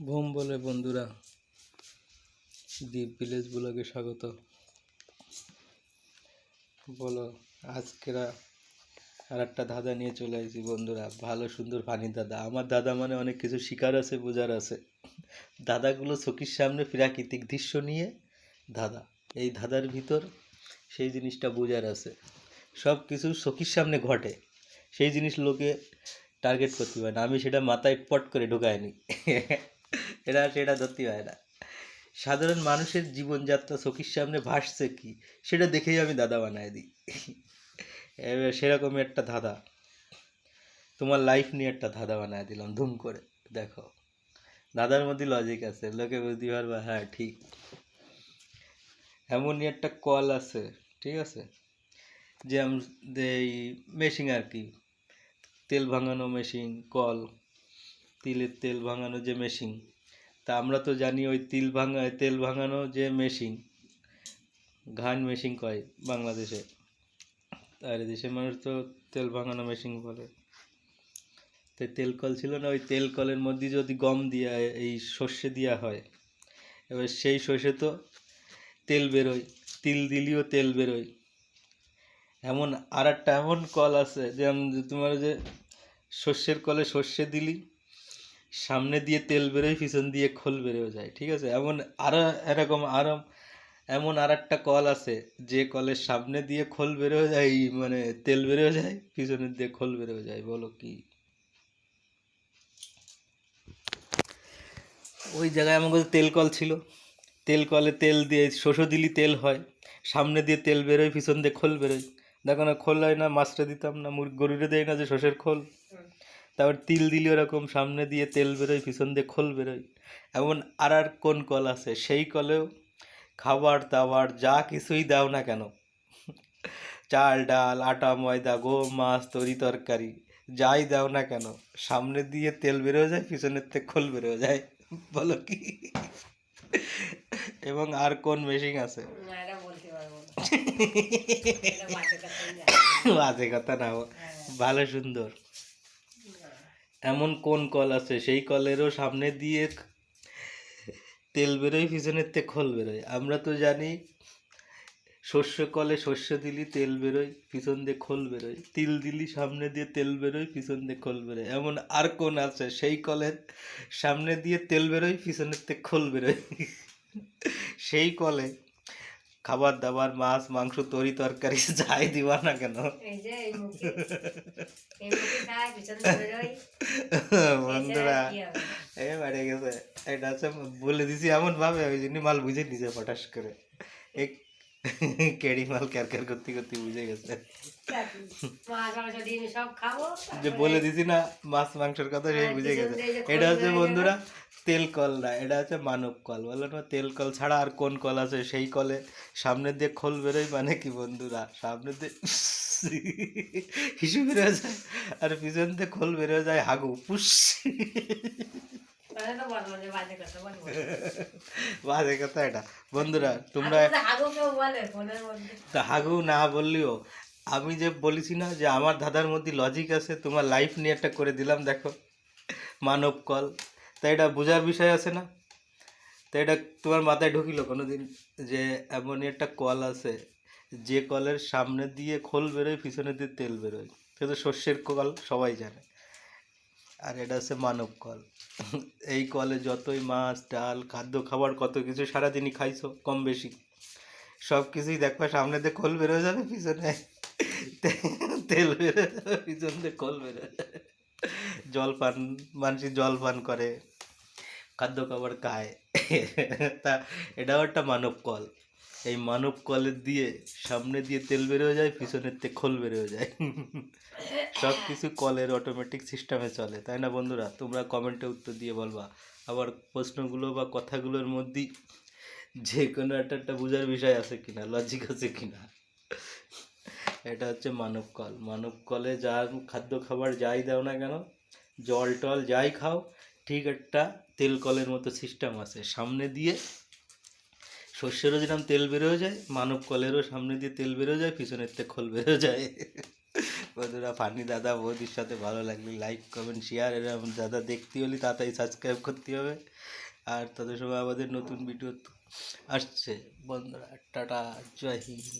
ঘুম বলে বন্ধুরা। দ্বীপ ভিলেজ ব্লগে স্বাগত। বলো, আজকেরা আর একটা দাদা নিয়ে চলে আসছি বন্ধুরা। ভালো, সুন্দর পানি দাদা আমার দাদা মানে অনেক কিছু শিকার আছে, বোঝার আছে। দাদাগুলো চোখের সামনে প্রাকৃতিক দৃশ্য নিয়ে দাদা এই দাদার ভিতর সেই জিনিসটা বোঝার আছে। সব কিছু চোখের সামনে ঘটে। সেই জিনিস লোকে টার্গেট করতে পারে না। আমি সেটা মাথায় পট করে ঢুকায়নি এটা সেটা ধরতে হয় না। সাধারণ মানুষের জীবনযাত্রা চোখের সামনে ভাসছে কি, সেটা দেখেই আমি দাদা বানায় দিই। এবার সেরকমই একটা ধাঁধা। তোমার লাইফ নিয়ে একটা ধাঁধা বানায় দিলাম, ধুম করে। দেখো, দাদার মধ্যে লজিক আছে, লোকে বুঝতে পারবে হ্যাঁ ঠিক। এমনই একটা কল আছে, ঠিক আছে? যে এই মেশিন আর কি, তেল ভাঙানো মেশিন কল তিলের তেল ভাঙানো যে মেশিন তা আমরা তো জানি ওই তিল ভাঙা, তেল ভাঙানো যে মেশিন ঘান মেশিন কয় বাংলাদেশে। আর দেশের মানুষ তো তেল ভাঙানো মেশিন বলে। তো তেল কল ছিল না, ওই তেল কলের মধ্যে যদি গম দিয়া, এই সর্ষে দেওয়া হয়, এবার সেই সর্ষে তো তেল বেরোয়, তিল দিলেও তেল বেরোয়। এমন আর একটা এমন কল আছে যে তোমার যে সর্ষের কলে সর্ষে দিলি সামনে দিয়ে তেল বেরোয়, পিছন দিয়ে খোল বেরোয় যায়, ঠিক আছে? এমন আরও এরকম আরও এমন আর একটা কল আছে, যে কলের সামনে দিয়ে খোল বেরোয় যায় মানে তেল বেরোয় যায়, পিছনের দিয়ে খোল বেরোয় যায়, বলো কি? ওই জায়গায় আমার কাছে তেল কল ছিল। তেল কলে তেল দিয়ে শোষো দিলি তেল হয়, সামনে দিয়ে তেল বেরোয়, পিছন দিয়ে খোল বেরোয়। দেখো না, খোল হয় না, মাছটা দিতাম না গরুরে দেয় না যে শোষের খোল। তারপর তিল দিলে ওরকম সামনে দিয়ে তেল বেরোয় পিছন দিয়ে খোল বেরোয়। এমন আর আর কোন কল আছে? সেই কলেও খাবার দাবার যা কিছুই দাও না কেন? চাল ডাল আটা ময়দা গম মাছ তরি তরকারি যাই দাও না কেন? সামনে দিয়ে তেল বেরোয় যায় পিছনের থেকে খোল বেরোয় যায়। বলো কি? এবং আর কোন মেশিন আছে? মাঝে বাজে কথা না ও। ভালো সুন্দর। এমন কোন কল আছে? সেই কলেরও সামনে দিয়ে তেল বেরোয়, পিছনের থেকে খোল বেরোয়। আমরা তো জানি শস্য কলে শস্য দিলি তেল বেরোয়, পিছন দিয়ে খোল বেরোয়। তিল দিলি সামনে দিয়ে তেল বেরোয়, পিছন দিয়ে খোল বেরোয়। এমন আর কোন আছে? সেই কলের সামনে দিয়ে তেল বেরোয়, পিছনের থেকে খোল বেরোয়। সেই কলে খাবার দাবার মাছ মাংস তরি তরকারি যাই দিবা না কেন? বন্ধুরা? এ বাড়ে গেছে। এটা হচ্ছে বলে দিছি এমন ভাবে ওই জন্য মাল বুঝে নিছে পটাশ করে। এক কেড়ি মাল ক্যার ক্যার করতে করতে বুঝে গেছে। যে বলে দিছি না মাছ মাংসের কথা সেই হ্যাঁ, বুঝে গেছে। এটা হচ্ছে বন্ধুরা তেল কল না এটা হচ্ছে মানব কল। বলো না তেল কল ছাড়া আর কোন কল আছে? সেই কলে সামনের দিয়ে খোল বেরোয় মানে কি বন্ধুরা? সামনে দিয়ে হিসু বেরোয় যায় আর পিছন দিয়ে খোল বেরোয় যায় হাগু। যে বাজে কথা এটা। বন্ধুরা তোমরা হাগু তা না বললেও আমি যে বলেছি না যে আমার দাদার মধ্যে লজিক আছে তোমার লাইফ নিয়ে একটা করে দিলাম দেখো। মানব কল। তা এটা বোঝার বিষয় আছে না? তো এটা তোমার মাথায় ঢুকিল কোনো দিন যে এমনই একটা কল আছে যে কলের সামনে দিয়ে খোল বেরোয় পিছনে দিয়ে তেল বেরোয়। সেটা শস্যের কল সবাই জানে। আর এটা হচ্ছে মানব কল। এই কলে যতই মাছ, ডাল, খাদ্য, খাবার, কত কিছু সারাদিনই খাইছো, কম বেশি। সব কিছুই দেখবা সামনে দিয়ে খোল বেরোয় যাবে, পিছনে। তেল বেরোয় যাবে, পিছন দিয়ে খোল বেরোয় যাবে। জল পান মানুষ জল পান করে, খাদ্য খাবার খায়। তা এটাও একটা মানব কল। এই মানব কলের দিয়ে সামনে দিয়ে তেল বেরোয় যায়, পিছনের থেকে খোল বেরোয় যায়। সব কিছু কলের অটোমেটিক সিস্টেমে চলে, তাই না বন্ধুরা? তোমরা কমেন্টে উত্তর দিয়ে বলবা। আবার প্রশ্নগুলো বা কথাগুলোর মধ্যেই যে কোনো একটা একটা বোঝার বিষয় আছে কিনা লজিক আছে কিনা। এটা হচ্ছে মানব কল। মানব কলে যার খাদ্য খাবার যাই দাও না কেন, জল টল যাই খাও, ঠিক একটা তেল কলের মতো সিস্টেম আছে। সামনে দিয়ে শস্যেরও যেরকম তেল বেরোয় যায়, মানব কলেরও সামনে দিয়ে তেল বেরোয় যায় পিছনের থেকে খোল বেরোয় যায়। বন্ধুরা, ফানি দাদা বৌদির সাথে ভালো লাগলে লাইক কমেন্ট শেয়ার এরকম দাদা দেখতে হলে তাড়াতাড়ি সাবস্ক্রাইব করতে হবে। আর তাদের সময় আমাদের নতুন ভিডিও আসছে। বন্ধুরা, টাটা, জয় হিন্দ।